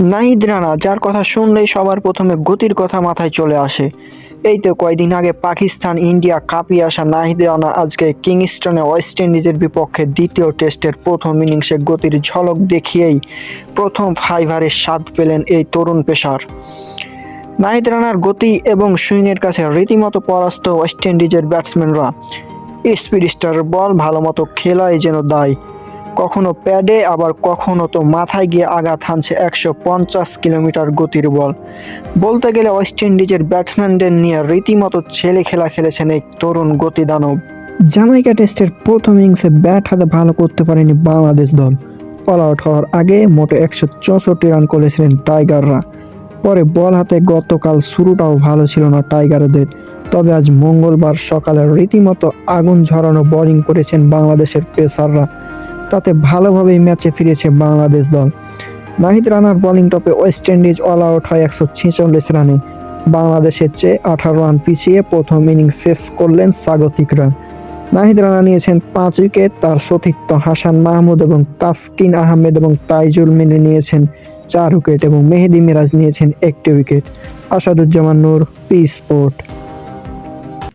নাহিদ রানা যার কথা শুনলেই সবার প্রথমে গতির কথা মাথায় চলে আসে। এই তো কয়দিন আগে পাকিস্তান, ইন্ডিয়া কাঁপিয়ে আসা নাহিদ রানা আজকে কিংস্টনে ওয়েস্ট ইন্ডিজের বিপক্ষে দ্বিতীয় টেস্টের প্রথম ইনিংসে গতির ঝলক দেখিয়েই প্রথম ফাইভারের স্বাদ পেলেন এই তরুণ পেশার নাহিদ রানার গতি এবং সুইংয়ের কাছে রীতিমতো পরাস্ত ওয়েস্ট ইন্ডিজের ব্যাটসম্যানরা। স্পিড স্টার বল ভালোমতো খেলাই যেন দায়। কখনো প্যাডে, আবার কখনো তো মাথায় গিয়ে আঘাত হানছে একশো পঞ্চাশ কিলোমিটার গতির বল। বলতে গেলে ওয়েস্ট ইন্ডিজের ব্যাটসম্যানদের নিয়ে রীতিমতো ছেলে খেলা খেলেছেন এই তরুণ গতি দানব জামাইকা টেস্টের প্রথম ইনিংসে ব্যাট হাতে ভালো করতে পারেনি বাংলাদেশ দল। অল আউট হওয়ার আগে মোটে একশো চৌষট্টি রান করেছিলেন টাইগাররা। পরে বল হাতে গতকাল শুরুটাও ভালো ছিল না টাইগারদের। তবে আজ মঙ্গলবার সকালে রীতিমতো আগুন ঝরানো বোলিং করেছেন বাংলাদেশের পেসাররা। তাতে ভালোভাবেই ম্যাচে ফিরেছে বাংলাদেশ দল। নাহিদ রানার বোলিং টপে ওয়েস্ট ইন্ডিজ অল আউট হয় একশো ছেচল্লিশ রানে। বাংলাদেশের চেয়ে আঠারো রান পিছিয়ে প্রথম ইনিংস শেষ করলেন স্বাগতিকরা নাহিদ রানা নিয়েছেন পাঁচ উইকেট, তার সতীর্থ হাসান মাহমুদ এবং তাসকিন আহমেদ এবং তাইজুল মিলে নিয়েছেন চার উইকেট এবং মেহেদি মিরাজ নিয়েছেন একটি wicket. Asaduzzaman Noor P sport